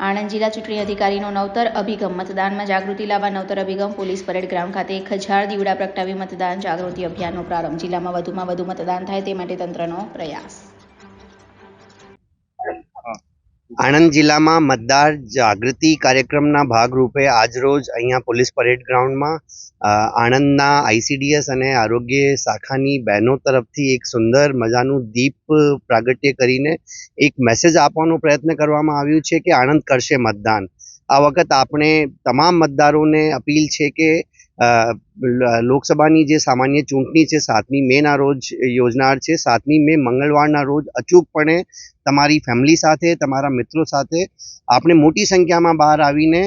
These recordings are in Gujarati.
આણંદ જિલ્લા ચૂંટણી અધિકારીનો નવતર અભિગમ, મતદાનમાં જાગૃતિ લાવવા નવતર અભિગમ, પોલીસ પરેડ ગ્રાઉન્ડ ખાતે એક હજાર દીવડા પ્રગટાવી મતદાન જાગૃતિ અભિયાનનો પ્રારંભ. જિલ્લામાં વધુમાં વધુ મતદાન થાય તે માટે તંત્રનો પ્રયાસ. આણંદ જિલ્લામાં મતદાર જાગૃતિ કાર્યક્રમના ભાગરૂપે આજરોજ અહીંયા પોલીસ પરેડ ગ્રાઉન્ડમાં આણંદના આઈસીડીએસ અને આરોગ્ય શાખાની બહેનો તરફથી એક સુંદર મજાનું દીપ પ્રાગટ્ય કરીને એક મેસેજ આપવાનો પ્રયત્ન કરવામાં આવ્યું છે કે આણંદ કરશે મતદાન. આ વખત આપણે તમામ મતદારોને અપીલ છે કે લોકસભાની જે સામાન્ય ચૂંટણી છે, સાતમી મેના રોજ યોજનાર છે. સાતમી મે મંગળવારના રોજ અચૂકપણે તમારી ફેમિલી સાથે, તમારા મિત્રો સાથે આપણે મોટી સંખ્યામાં બહાર આવીને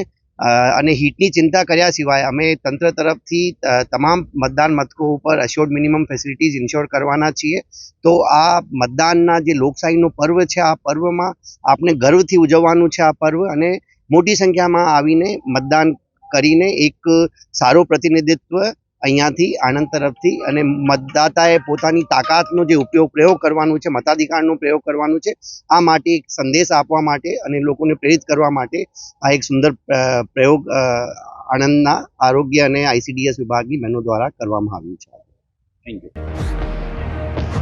અને હીટની ચિંતા કર્યા સિવાય અમે તંત્ર તરફથી તમામ મતદાન મથકો ઉપર અશ્યોર્ડ મિનિમમ ફેસિલિટીઝ ઇન્શ્યોર કરવાના છીએ. તો આ મતદાનના જે લોકશાહીનો પર્વ છે, આ પર્વમાં આપણે ગર્વથી ઉજવવાનું છે આ પર્વ અને મોટી સંખ્યામાં આવીને મતદાન કરીને એક સારો પ્રતિનિધિત્વ અહીંયાથી આણંદ તરફથી અને મતદાતાએ પોતાની તાકાતનો જે ઉપયોગ પ્રયોગ કરવાનો છે, મતાધિકારનો પ્રયોગ કરવાનો છે, આ માટે એક સંદેશ આપવા માટે અને લોકોને પ્રેરિત કરવા માટે આ એક સુંદર પ્રયોગ આણંદના આરોગ્ય અને આઈસીડીએસ વિભાગની બહેનો દ્વારા કરવામાં આવ્યું છે. Thank you